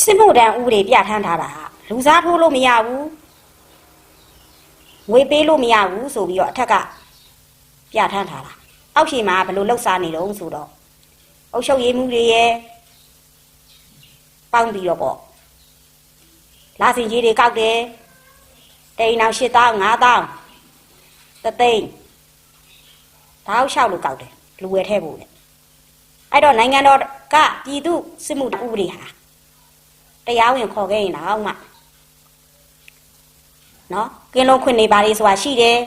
စစ်မှုတန်းဥပဒေပြဋ္ဌာန်းထားတာဟာလူစားထိုးလို့မရဘူးငွေပေးလို့မရဘူးဆိုပြီးတော့အထက်ကပြဋ္ဌာန်းထားတာအောက်ခြေမှာဘယ်လိုလှုပ်ရှားနေတုံးဆိုတော့အုပ်ချုပ်ရေးမှုတွေရဲ့ပေါင်းပြီးတော့ပေါ့လာစင်ကြီးတွေကောက်တယ်တိန်အောင်8000 5000တသိန်းတောက်လျှောက်လို့ကောက်တယ်လူဝယ်ထဲဖို့လေအဲ့တော့နိုင်ငံတော်ကပြည်သူစစ်မှုဥပဒေဟာ တရားဝင်ခေါ်ခဲ့ရင်တော့မှနော်ကင်းလုံးခွင့်နေပါလေဆိုတာရှိတယ်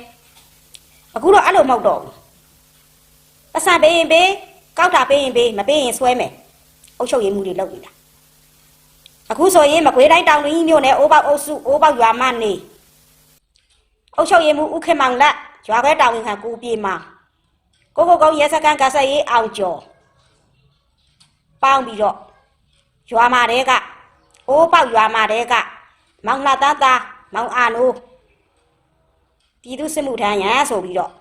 အခုတော့အဲ့လိုမဟုတ်တော့ဘူးပတ်စံပေးရင်ပေးကောက်တာပေးရင်ပေးမပေးရင်ဆွဲမယ်အုပ်ချုပ်ရေးမှုတွေလုပ်နေတာအခုဆိုရင်မကွေးတိုင်းတောင်တွင်းကြီးမြို့နယ်အိုးပေါက်အုပ်စုအိုးပေါက်ရွာမနေအုပ်ချုပ်ရေးမှုဥခေမောင်လက်ရွာခွဲတောင်ဝင်ခံကူပြေမောင်ကိုကိုကုန်းရဲစခန်းကဆက်ရေးအောင်ကျော်ပေါင်းပြီးတော့ရွာမာတဲက အိုးပေါက်ရွာမှာတဲကမောင်လှသားသားမောင်အာနိုးပြည်သူစစ်မှုထမ်းရန်ဆိုပြီးတော့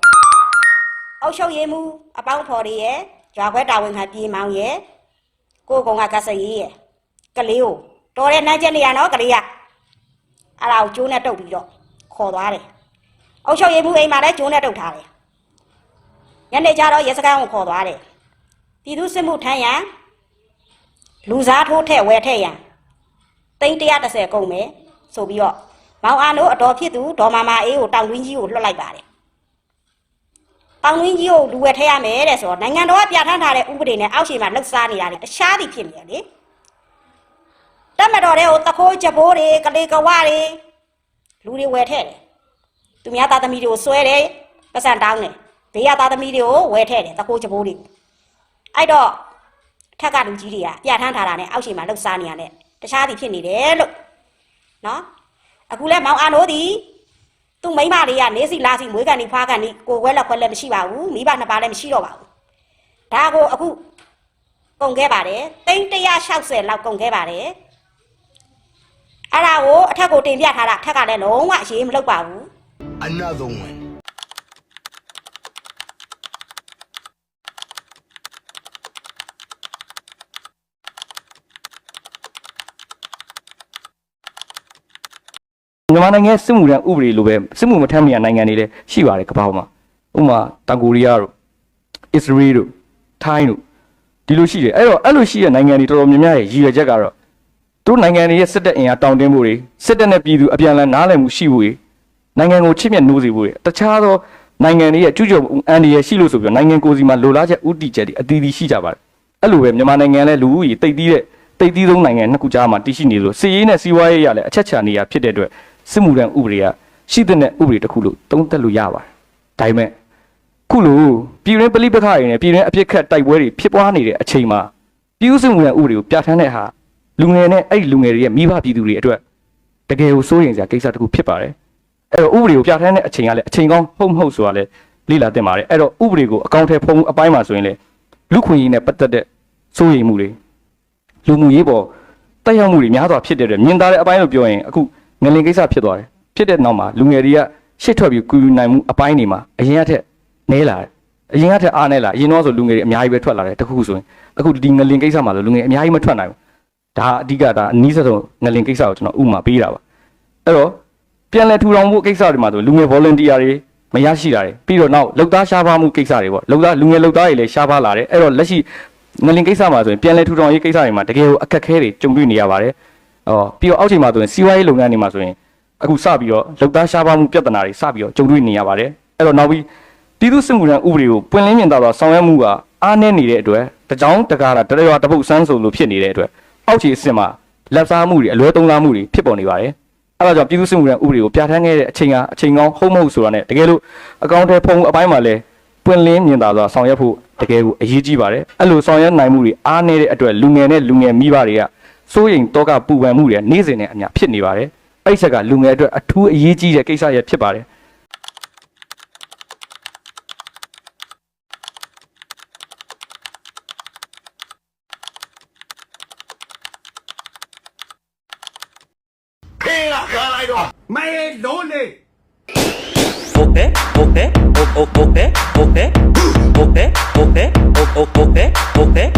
အုတ်ချုပ်ရေးမှုအပေါင်းဖော်တွေရဲ့ရွာခွဲတာဝန်ခံပြည်မောင်ရဲ့ကိုကောင်ကကဆရေးရဲ့ကလေးကိုတော်တဲ့နှမ်းချက်နေရနော်ကလေးကအဲ့ဒါကိုကျိုးနဲ့တုတ်ပြီးတော့ခေါ်သွားတယ်အုတ်ချုပ်ရေးမှုအိမ်မှာလည်းကျိုးနဲ့တုတ်ထားတယ်ညနေကျတော့ရဲစခန်းကိုခေါ်သွားတယ်ပြည်သူစစ်မှုထမ်းရန်လူစားထိုးထဲ့ဝဲထဲ့ရန် သိန်း130ကုန်မယ်ဆိုပြီးတော့မောင်အာနိုးအတော်ဖြစ်သူဒေါ်မာမာအေးကိုတောင်တွင်းကြီးကိုလွှတ်လိုက်ပါတယ်တောင်တွင်းကြီးကိုလူဝယ်ထည့်ရမယ်တဲ့ဆိုတော့နိုင်ငံတော်ကပြဋ္ဌာန်းထားတဲ့ဥပဒေနဲ့အောက်ခြေမှာလှုပ်ရှားနေတာလေတခြားသည်ဖြစ်နေတယ်လေတက်မတော်တဲ့ဟိုတခိုးချက်ဘိုးတွေကလေးကဝတွေလူတွေဝယ်ထည့်တယ်သူများသားသမီးတွေကိုဆွဲတယ်ပတ်စံတောင်းတယ်ဘေးကသားသမီးတွေကိုဝယ်ထည့်တယ်တခိုးချက်ဘိုးတွေအဲ့တော့ထက်ကလူကြီးတွေကပြဋ္ဌာန်းထားတာနဲ့အောက်ခြေမှာလှုပ်ရှားနေရတယ် တခြားသည်ဖြစ်နေတယ်လို့နော်အခုလဲမောင်အာနိုးသည်သူ့မိန်းမလေးကနေစီလာစီမွေးကန်ဒီဖွားကန်ဒီကိုခွဲလက်ခွဲလက်မရှိပါဘူးမိဘနှစ်ပါးလည်းမရှိတော့ပါဘူးဒါကိုအခုကုန်ခဲ့ပါတယ်သိန်း160လောက်ကုန်ခဲ့ပါတယ်အဲ့ဒါကိုအထက်ကိုတင်ပြထားတာအထက်ကလည်းလုံးဝအရေးမလုပ်ပါဘူး Another one. မြန်မာနိုင်ငံရဲ့စစ်မှုထမ်းဥပဒေလိုပဲစစ်မှုမထမ်းမရနိုင်ငံတွေလည်းရှိပါတယ်ကမ္ဘာပေါ်မှာဥပမာတောင်ကိုရီးယားတို့အစ္စရေးတို့ထိုင်းတို့ဒီလိုရှိတယ်အဲ့တော့အဲ့လိုရှိတဲ့နိုင်ငံတွေတော်တော်များများရဲ့ရည်ရွယ်ချက်ကတော့သူတို့နိုင်ငံတွေရဲ့စစ်တပ်အင်အားတောင်းတင်းဖို့တွေစစ်တပ်နဲ့ပြည်သူအပြန်အလှန်နားလည်မှုရှိဖို့တွေနိုင်ငံကိုချစ်မြတ်နိုးစေဖို့တွေတခြားသောနိုင်ငံတွေရဲ့ကျူးကျော်မှုအန်ဒီရဲ့ရှိလို့ဆိုပြီးတော့နိုင်ငံကိုယ်စီမှာလိုလားချက်ဥတီချက်တွေအသီးသီးရှိကြပါတယ်အဲ့လိုပဲမြန်မာနိုင်ငံလည်းလူဦးရေတိတ်တီးတဲ့တိတ်တီးဆုံးနိုင်ငံနှစ်ခုကြားမှာတည်ရှိနေလို့စီးရေးနဲ့စီးပွားရေးရလည်းအချက်ချာနေရဖြစ်တဲ့အတွက် စစ်မှုထမ်းဥပဒေကရှိတဲ့နဲ့ဥပဒေတစ်ခုလို့သုံးသပ်လို့ရပါတယ်ဒါပေမဲ့ခုလိုပြည်ရင်းပလိပခတွေနဲ့ပြည်ရင်းအပြစ်ခတ်တိုက်ပွဲတွေဖြစ်ပွားနေတဲ့အချိန်မှာပြည်သူ့စစ်မှုထမ်းဥပဒေကိုပြဋ္ဌာန်းတဲ့ဟာလူငယ်နဲ့အဲ့ဒီလူငယ်တွေရဲ့မိဘပြည်သူတွေအတွက်တကယ်ကိုစိုးရိမ်စရာကိစ္စတစ်ခုဖြစ်ပါတယ်အဲ့တော့ဥပဒေကိုပြဋ္ဌာန်းတဲ့အချိန်ကလည်းအချိန်ကောင်းဟုတ်မဟုတ်ဆိုတာလည်းလေ့လာသင့်ပါတယ်အဲ့တော့ဥပဒေကိုအကောင့်ထဲဖုံးအပိုင်းမှာဆိုရင်လေလူခွင့်ရေးနဲ့ပတ်သက်တဲ့စိုးရိမ်မှုတွေလူမှုရေးပေါ်တက်ရောက်မှုတွေများစွာဖြစ်တဲ့အတွက်မြင်သာတဲ့အပိုင်းလို့ပြောရင်အခု ငလင်ကိစ္စဖြစ်သွားတယ်ဖြစ်တဲ့နောက်မှာလူငယ်တွေကရှစ်ထွက်ပြီးကူယူနိုင်မှုအပိုင်းတွေမှာအရင်ကထက်နဲလာတယ်အရင်ကထက်အားနဲလာအရင်တော့ဆိုလူငယ်တွေအများကြီးပဲထွက်လာတယ်တခုခုဆိုရင်အခုဒီငလင်ကိစ္စမှာဆိုလူငယ်အများကြီးမထွက်နိုင်ဘူးဒါအဓိကဒါအနည်းဆုံးငလင်ကိစ္စကိုကျွန်တော်ဥပမာပေးတာပါအဲ့တော့ပြန်လည်ထူထောင်ဖို့ကိစ္စတွေမှာဆိုလူငယ် volunteer တွေမရရှိတာတွေပြီးတော့နောက်လုံသားရှားပါမှုကိစ္စတွေပေါ့လုံသားလူငယ်လုံသားတွေလည်းရှားပါလာတယ်အဲ့တော့လက်ရှိငလင်ကိစ္စမှာဆိုရင်ပြန်လည်ထူထောင်ရေးကိစ္စတွေမှာတကယ်ကိုအခက်အခဲတွေကြုံတွေ့နေရပါတယ် ဟောပြီးတော့အောက်ချိန်မှာဆိုရင်စီးပွားရေးလုပ်ငန်းတွေမှာဆိုရင်အခုစပြီးတော့လုံသားရှားပါမှုပြဿနာတွေစပြီးတော့ကြုံတွေ့နေရပါတယ်အဲ့တော့နောက်ပြီးပြည်သူ့စစ်မှုထမ်းဥပဒေကိုပွင့်လင်းမြင်သာစွာဆောင်ရွက်မှုကအားနည်းနေတဲ့အတွက်တကြောင်တကားတာတရရွာတပုတ်ဆန်းဆိုလိုဖြစ်နေတဲ့အတွက်အောက်ခြေအဆင့်မှာလက်စားမှုတွေအလွဲသုံးစားမှုတွေဖြစ်ပေါ်နေပါတယ်အဲ့ဒါကြောင့်ပြည်သူ့စစ်မှုထမ်းဥပဒေကိုပြဋ္ဌာန်းခဲ့တဲ့အချိန်ကအချိန်ကောင်းဟုတ်မဟုတ်ဆိုတာ ਨੇ တကယ်လို့အကောင့်ထဲဖုံအပိုင်းမှာလဲပွင့်လင်းမြင်သာစွာဆောင်ရွက်ဖို့တကယ်ကိုအရေးကြီးပါတယ်အဲ့လိုဆောင်ရွက်နိုင်မှုတွေအားနည်းတဲ့အတွက်လူငယ်နဲ့လူငယ်မိဘတွေက စိုးရိမ်တော့ကပူပန်မှုတွေနေ့စဉ်နဲ့အမျှဖြစ်နေပါတယ်အဲ့ဒီချက်ကလူငယ်အတွက်အထူးအရေးကြီးတဲ့ကိစ္စရဲ့ဖြစ်ပါတယ်ဖေးကခါလိုက်တော့မဲလုံးနေ Okay, okay, o- o- okay, okay, okay, okay, o- o- okay, okay.